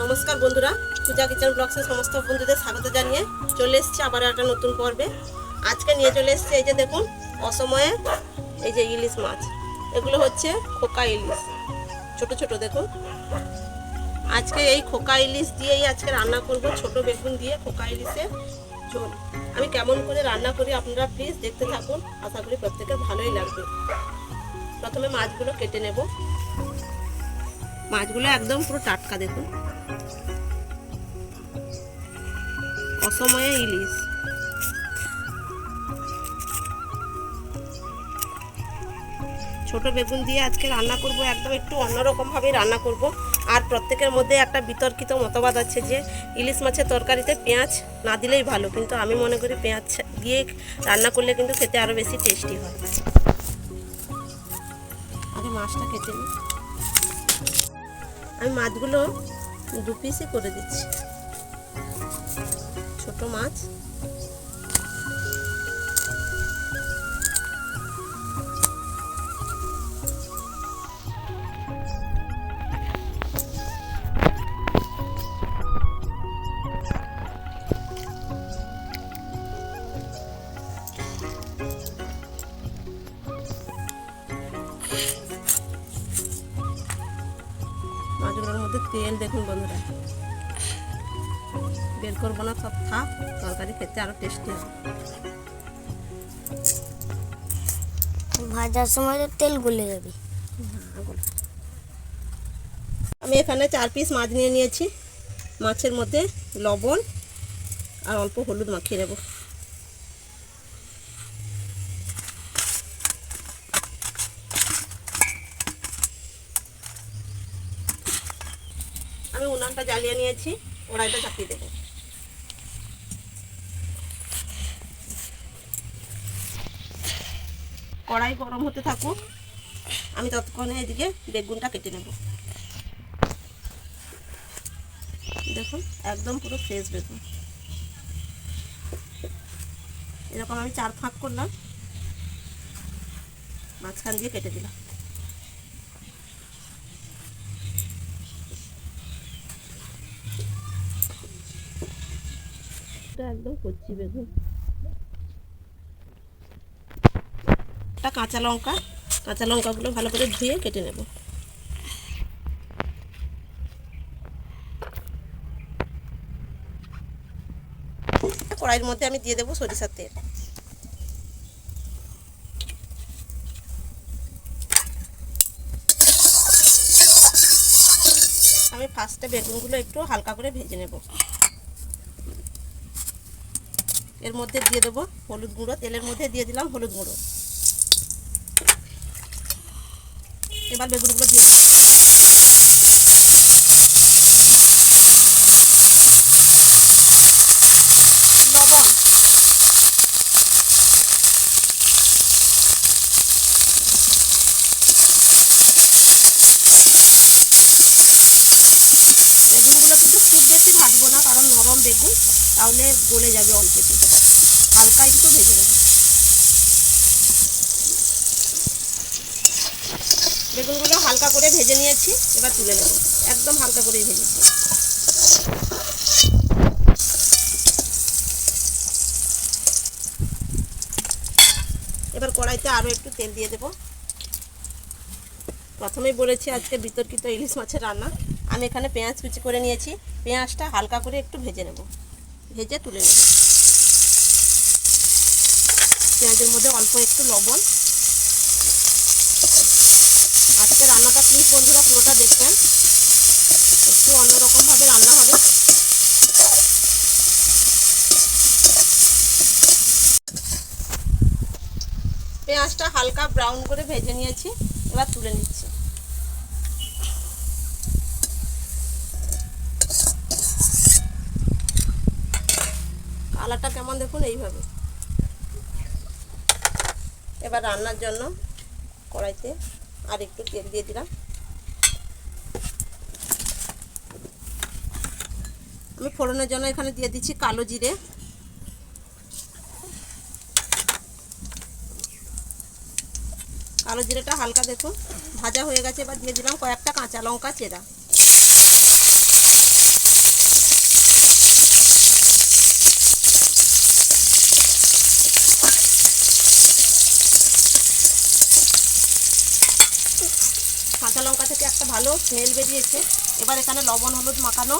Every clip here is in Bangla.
নমস্কার বন্ধুরা, পূজা কিচেন ব্লগসের সমস্ত বন্ধুদের স্বাগত জানিয়ে চলে এসেছি আবার একটা নতুন পর্বে। আজকে নিয়ে চলে এসেছি এই যে দেখুন, অসময়ে এই যে ইলিশ মাছ। এগুলো হচ্ছে খোকা ইলিশ। ছোট ছোট দেখুন। আজকে এই খোকা ইলিশ দিয়েই আজকে রান্না করব ছোট বেগুন দিয়ে খোকা ইলিশের ঝোল। আমি কেমন করে রান্না করি আপনারা প্লিজ দেখতে থাকুন। আশা করি প্রত্যেকের ভালোই লাগবে। প্রথমে মাছগুলো কেটে নেব। মাছগুলো একদম পুরো টাটকা, দেখুন। অসময়ে ইলিশ। ছোট বেগুন দিয়ে আজকে রান্না করব, একদম একটু অন্যরকম ভাবে রান্না করব। আর প্রত্যেকের মধ্যে একটা বিতর্কিত মতবাদ আছে যে, ইলিশ মাছের তরকারিতে পেঁয়াজ না দিলেই ভালো, কিন্তু আমি মনে করি পেঁয়াজ দিয়ে রান্না করলে কিন্তু খেতে আরও বেশি টেস্টি হয়। আগে মাছটা খেতে নিই। আমি মাছগুলো দু পিসে করে দিচ্ছি। ছোট মাছ। তেল দেখুন বন্ধুরা। বের করব না সব থাক তরকারি খেতে আরও টেস্টি হবে। ভাজার সময় তো তেল গলে যাবে। আমি এখানে চার পিস মাছ নিয়ে নিয়েছি। মাছের মধ্যে লবণ আর অল্প হলুদ মাখিয়ে নেব আমি উনানটা জ্বালিয়ে নিয়েছি কড়াইটা চাপিয়ে দেবো। কড়াই গরম হতে থাকুক, আমি ততক্ষণে এদিকে বেগুনটা কেটে নেব। দেখুন, একদম পুরো ফ্রেশ বেগুন। এরকম আমি চার ফাঁক করলাম, মাঝখান দিয়ে কেটে দিলাম। এটা একদম কচ্ছি বেগুন। একটা কাঁচা লঙ্কা, কাঁচা লঙ্কাগুলো ভালো করে ধুয়ে কেটে নেব। কড়াইয়ের মধ্যে আমি দিয়ে দেবো সরিষার তেল। আমি ফার্স্টে বেগুনগুলো একটু হালকা করে ভেজে নেব। এর মধ্যে দিয়ে দেবো হলুদ গুঁড়ো, তেলের মধ্যে দিয়ে দিলাম হলুদ গুঁড়ো। এবার বেগুনগুলো দিয়ে লবণ বেগুনগুলো কিন্তু খুব বেশি ভাজবো না, কারণ নরম বেগুন। তাহলে গলে যাবে অল্পতে হালকা একটু ভেজে নেব বেগুনগুলো হালকা করে ভেজে নিয়েছি, এবার তুলে নেব। একদম হালকা করেই ভেজেছি এবার কড়াইতে আরও একটু তেল দিয়ে দেব। প্রথমেই বলেছি আজকে বিতর্কিত ইলিশ মাছের রান্না। আমি এখানে পেঁয়াজ কুচি করে নিয়েছি। পেঁয়াজটা হালকা করে একটু ভেজে নেব। ভেজে তুলে নেব। পেঁয়াজের মধ্যে অল্প একটু লবণ। আজকে রান্নাটা প্লিজ বন্ধুরা পুরোটা দেখবেন। একটু অন্যরকমভাবে রান্না হবে। পেঁয়াজটা হালকা ব্রাউন করে ভেজে নিয়েছি, এবার তুলে নিচ্ছি। কালারটা কেমন দেখুন, এইভাবে। এবার রান্নার জন্য কড়াইতে আর একটু তেল দিয়ে দিলাম। আমি ফোড়নের জন্য এখানে দিয়ে দিচ্ছি কালো জিরে। কালো জিরেটা হালকা দেখুন, ভাজা হয়ে গেছে, এবার দিয়ে দিলাম কয়েকটা কাঁচা লঙ্কা চেরা। কাঁচা লঙ্কা থেকে একটা ভালো স্মেল বেরিয়েছে। এবার এখানে লবণ, হলুদ মাখানো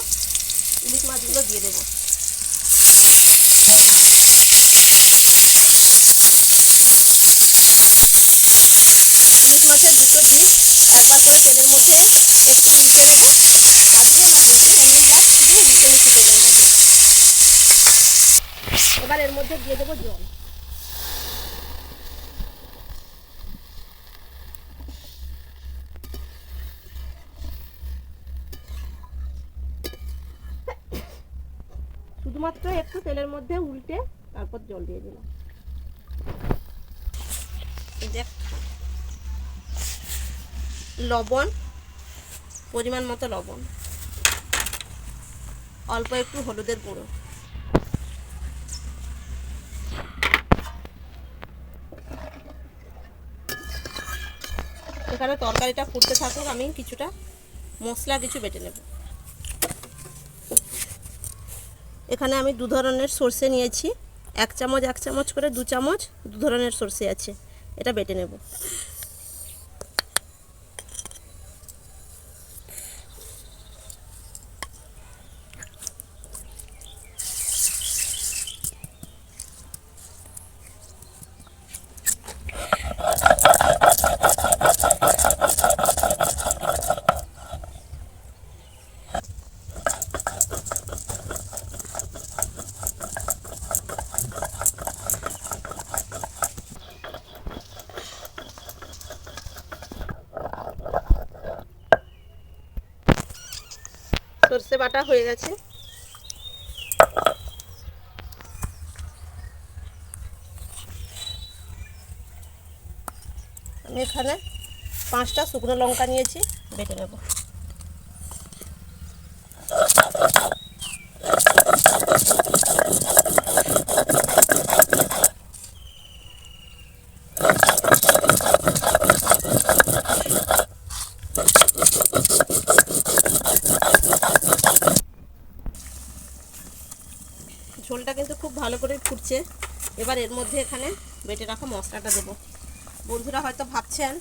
ইলিশ মাছগুলো দিয়ে দেবো। ইলিশ মাছের দুটো দিক একবার করে তেলের মধ্যে একটু উল্টে দেবো না ভেজে এমনি জাস্ট শুধু উল্টে দেবো মাঝে এবার এর মধ্যে দিয়ে দেবো জল। শুধুমাত্র একটু তেলের মধ্যে উল্টে তারপর জল দিয়ে দিলাম। লবণ, পরিমাণ মতো লবণ, অল্প একটু হলুদের গুঁড়ো। এখানে তরকারিটা ফুটতে থাকুক, আমি কিছুটা মশলা কিছু বেটে নেব। এখানে আমি দু ধরনের সর্ষে নিয়েছি। এক চামচ এক চামচ করে দু চামচ দু ধরনের সর্ষে আছে। এটা বেটে নেব। সর্ষে বাটা হয়ে গেছে। আমি এখানে পাঁচটা শুকনো লঙ্কা নিয়েছি বেটে নেব ঝোলটা কিন্তু খুব ভালো করে ফুটছে এবার এর মধ্যে এখানে বেটে রাখা মশলাটা দেবো। বন্ধুরা হয়তো ভাবছেন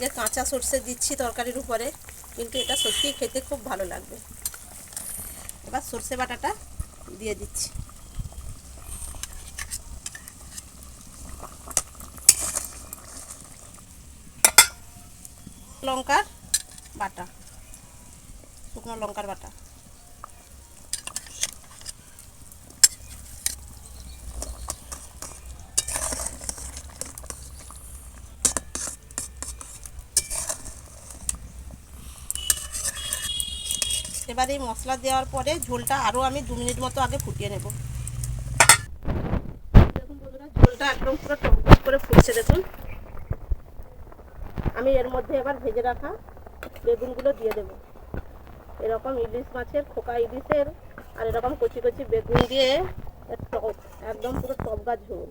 যে কাঁচা সর্ষে দিচ্ছি তরকারির উপরে, কিন্তু এটা সত্যিই খেতে খুব ভালো লাগবে। এবার সর্ষে বাটাটা দিয়ে দিচ্ছি। লঙ্কার বাটা, শুকনো লঙ্কার বাটা। এবার মশলা দেওয়ার পরে ঝোলটা আরও আমি দু মিনিট মতো আগে ফুটিয়ে নেব। দেখুন ঝোলটা একদম পুরো টক করে ফুটছে, দেখুন। আমি এর মধ্যে এবার ভেজে রাখা বেগুনগুলো দিয়ে দেব। এরকম ইলিশ মাছের, খোকা ইলিশের, আর এরকম কচি কচি বেগুন দিয়ে টক, একদম পুরো টপগা ঝোল।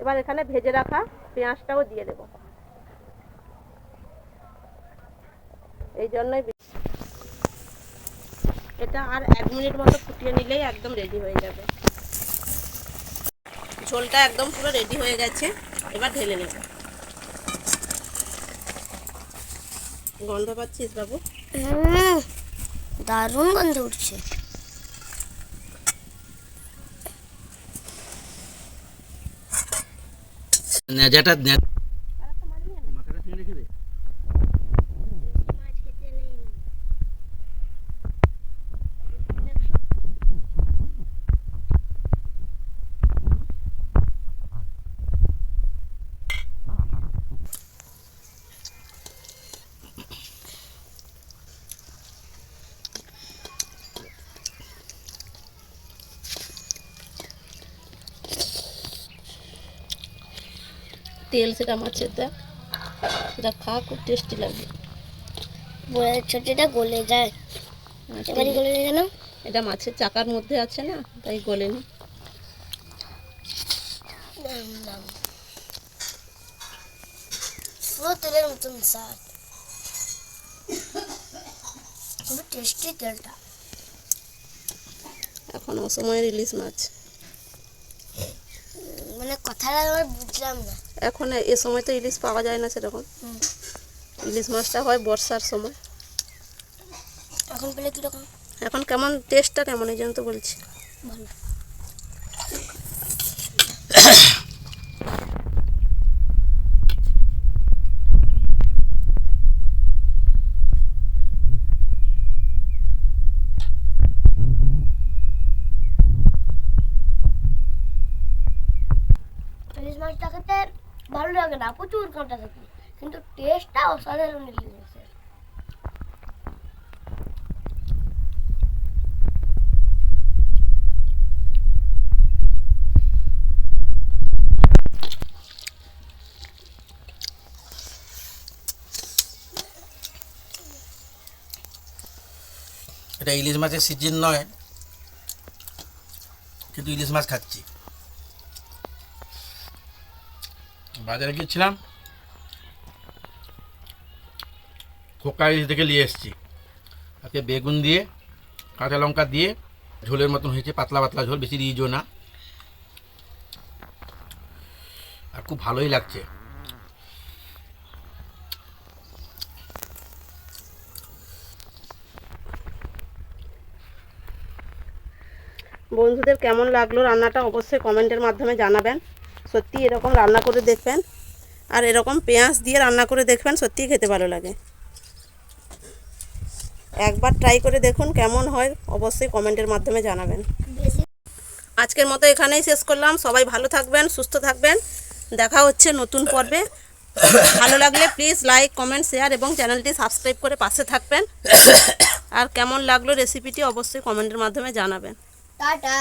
এবার এখানে ভেজে রাখা পেঁয়াজটাও দিয়ে দেবো। এই জন্যই এটা আর এক মিনিট মতো ফুটিয়ে নিলেই একদম রেডি হয়ে যাবে। ঝোলটা একদম পুরো রেডি হয়ে গেছে। এবার ঢেলে নেব। গন্ধ পাচ্ছিস বাবু? দারুণ গন্ধ উঠছে। নেজাটা তেল সেটা মাছের দেখ। সেটা খাওয়া খুব টেস্টি লাগে। বলে ছোটটা গলে যায়। এবারে গলে যায় কেন? এটা মাছের চাকার মধ্যে আছে না তাই গলেনি তেলের মতন স্বাদ। টেস্টি তেলটা। এখন অসময়ের ইলিশ মাছ। মানে কথাটা আমার বুঝলাম না। এখন এ সময় তো ইলিশ পাওয়া যায় না সেরকম। ইলিশ মাছটা হয় বর্ষার সময়। এখন পেলে কীরকম এখন কেমন টেস্টটা কেমন এই জন্য তো বলছি। ভালো। ইলিশ মাছটা খেতে ভালো লাগে না প্রচুর কাঁটা থাকে কিন্তু টেস্টটা অসাধারণ ইলিশ মাছের এটা ইলিশ মাছের সিজন নয়, কিন্তু ইলিশ মাছ খাচ্ছি। বাজারে গিয়েছিলাম। খোকা থেকে নিয়ে এসেছি। তাতে বেগুন দিয়ে, কাঁচা লঙ্কা দিয়ে ঝোলের মতন হয়েছে, পাতলা পাতলা ঝোল, বেশি রিজও না। আর খুব ভালোই লাগছে। বন্ধুদের কেমন লাগল? রান্নাটা অবশ্যই কমেন্টের মাধ্যমে জানাবেন। সত্যি এরকম রান্না করে দেখবেন। আর এরকম পেঁয়াজ দিয়ে রান্না করে দেখবেন, সত্যিই খেতে ভালো লাগে। একবার ট্রাই করে দেখুন কেমন হয়, অবশ্যই কমেন্টের মাধ্যমে জানাবেন। আজকের মতো এখানেই শেষ করলাম। সবাই ভালো থাকবেন, সুস্থ থাকবেন। দেখা হচ্ছে নতুন পর্বে। ভালো লাগলে প্লিজ লাইক কমেন্ট শেয়ার এবং চ্যানেলটি সাবস্ক্রাইব করে পাশে থাকবেন। আর কেমন লাগল রেসিপিটি অবশ্যই কমেন্টের মাধ্যমে জানাবেন। টাটা।